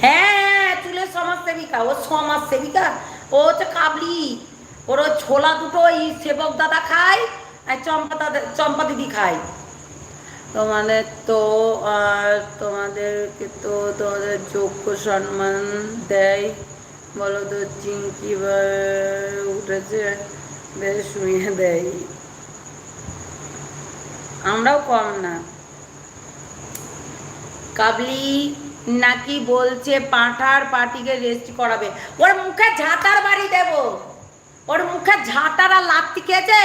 হ্যাঁ চুলের সমাজ সেবিকা ও সমাজ সেবিকা ও হচ্ছে কাবলি। ওর ছোলা দুটো ওই সেবক দাদা খায়, আর চম্পা দাদা, চম্পা দিদি খায়। তোমাদের তো আর তোমাদেরকে তো তোমাদের যোগ্য সম্মান দেয়, বলো তো চিঙ্কি বা- উঠেছে, বেশ শুয়ে দেয়। আমরাও কম না। কাবলি নাকি বলছে পাঁঠার পাটিকে রেস্ট করাবে? ওর মুখে ঝাঁটার বাড়ি দেব। ওর মুখে ঝাঁটার আর লাত্তি খেয়েছে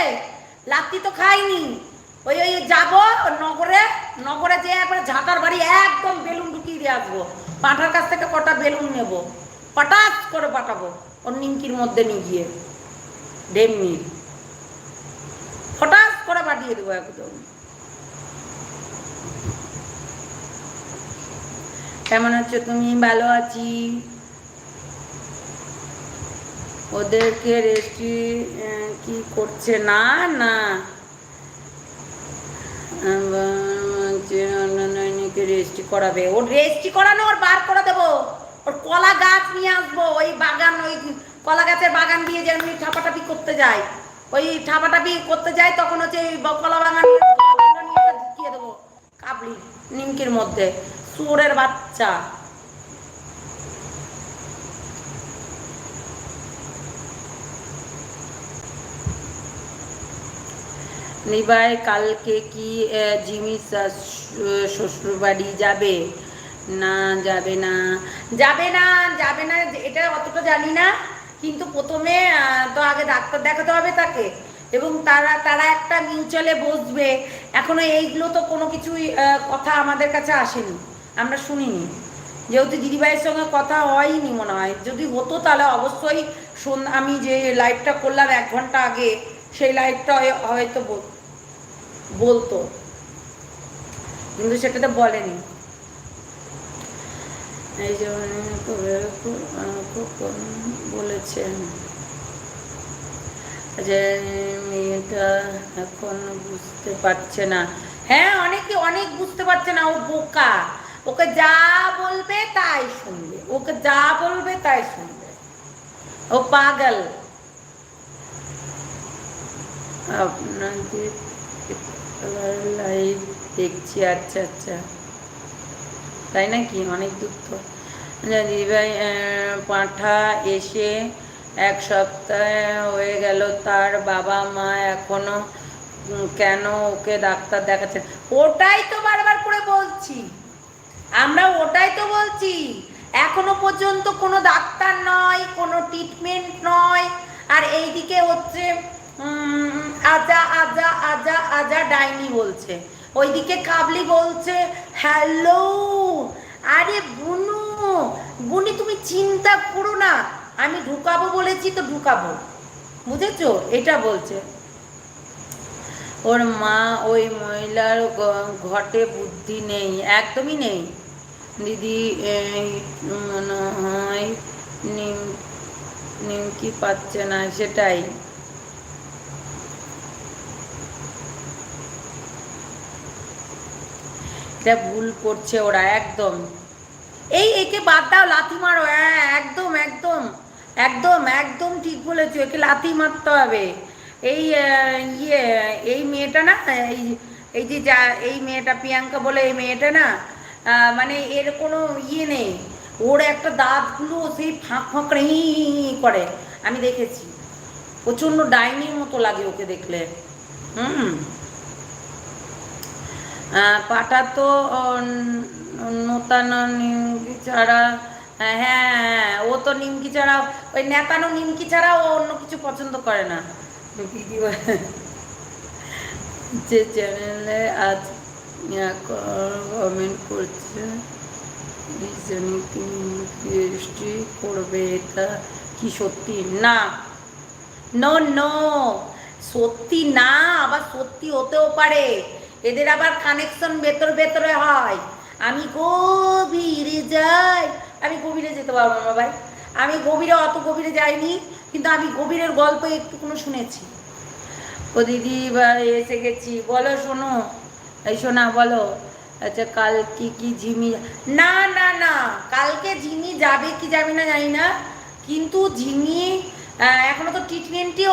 লাত্তি তো খাইনি। ওই ওই যাব নগরে নগরে যে একবার ঝাঁটার বাড়ি একদম বেলুন ঢুকিয়ে দিয়ে আসব। পাঁঠার কাছ থেকে কটা বেলুন নেব? পটাশ করে পাঠাবো ওর নিমকির মধ্যে নিয়ে গিয়ে ডেমনি হঠাৎ করে পাঠিয়ে দেবো একদম। কেমন আছো তুমি? ভালো আছি। ওদেরকে রেস্টি কি করছে? না না। রেজিস্ট্রি করাবে। ওর রেজিস্ট্রি করানো, ওর বার করে দেবো। ওর কলা গাছ নিয়ে আসব। ওই বাগান, ওই কলা গাছের বাগান দিয়ে যেমনি ঠাপাটাপি করতে যায়। ওই ঠাপাটাপি করতে যায়, তখন হচ্ছে কলা বাগান ঢুকিয়ে দেবো কাবলি, নিমকির মধ্যে। সুরের বাচ্চা। নিবাই কালকে কি জিমি শ্বশুর বাড়ি যাবে? না যাবে না। যাবে না যাবে না এটা অতটা জানি না। কিন্তু প্রথমে তো আগে ডাক্তার দেখাতে হবে তাকে। এবং তারা তারা একটা মিউচুয়ালে বসবে। এখনও এইগুলো তো কোনো কিছুই কথা আমাদের কাছে আসেনি। আমরা শুনিনি। যেহেতু দিদিভাইয়ের সঙ্গে কথা হয়নি মনে হয়। যদি হতো তাহলে অবশ্যই আমি যে লাইভটা করলাম এক ঘণ্টা আগে, সেই লাইভটা হয়তো বল- বলতো। কিন্তু সেটা তো বলেনি। এই যে, বলেছেন। যে মেয়েটা এখন বুঝতে পারছে না। হ্যাঁ অনেকে অনেক বুঝতে পারছে না, ও বোকা। ওকে যা বলবে তাই শুনবে, ওকে যা বলবে তাই শুনবে। ও পাগল। আপনাদের লাইভ দেখছি আচ্ছা আচ্ছা। তাই নাকি? অনেক দূর তো। দিদিভাই পাঁঠা এসে এক সপ্তাহ হয়ে গেল, তার বাবা মা এখনও কেন ওকে ডাক্তার দেখাচ্ছে? ওটাই তো বারবার করে বলছি। আমরা ওটাই তো বলছি। এখনও পর্যন্ত কোনো ডাক্তার নয়, কোনো ট্রিটমেন্ট নয়। আর এইদিকে হচ্ছে আজা আজা আজা আজা ডাইনি বলছে। ওইদিকে কাবলি বলছে, হ্যালো, আরে বুনু, বুনি তুমি চিন্তা করো না, আমি ঢুকাবো বলেছি তো ঢুকাবো। বুঝেছ? এটা বলছে। ওর মা ওই মহিলার ঘটে বুদ্ধি নেই, একদমই নেই। দিদি, এই, মনে হয় নিম, নিমকি পাচ্ছে না, সেটাই। এটা ভুল করছে ওরা, একদম। এই, একে বাদ দাও, লাথি মারো। হ্যাঁ একদম একদম। একদম একদম ঠিক বলেছ, একে লাথি মারতে হবে। এই ইয়ে এই মেয়েটা না, এই এই যে যা, এই মেয়েটা, প্রিয়াঙ্কা বলে, এই মেয়েটা না মানে এর কোনো ইয়ে নেই। ওর একটা দাঁতগুলো সেই ফাঁক ফাঁক করে। আমি দেখেছি। প্রচণ্ড ডাইনির মতো লাগে ওকে দেখলে। হুম। পাটা তো নতানো নিমকি ছাড়া হ্যাঁ হ্যাঁ, ও তো নিমকি ছাড়া ওই নেতানো নিমকি ছাড়া ও অন্য কিছু পছন্দ করে না। যে চ্যানেলে আজ কমেন্ট কি করবে এটা কি সত্যি? না। নো নো সত্যি না, আবার সত্যি হতেও পারে। এদের আবার কানেকশন ভেতর ভেতরে হয়। আমি গভীরে যাই। আমি গভীরে যেতে পারব না ভাই। আমি গভীরে, অত গভীরে যাইনি, কিন্তু আমি গভীরের গল্প একটু কোনো শুনেছি। ও দিদি এসে গেছি। বলো, শোনো। এই শোনা, বলো। আচ্ছা কাল কি কি ঝিমি? না না না, কালকে ঝিমি যাবে কি যাবে না জানি না। কিন্তু ঝিমি এখনও তো টি টোয়েন্টি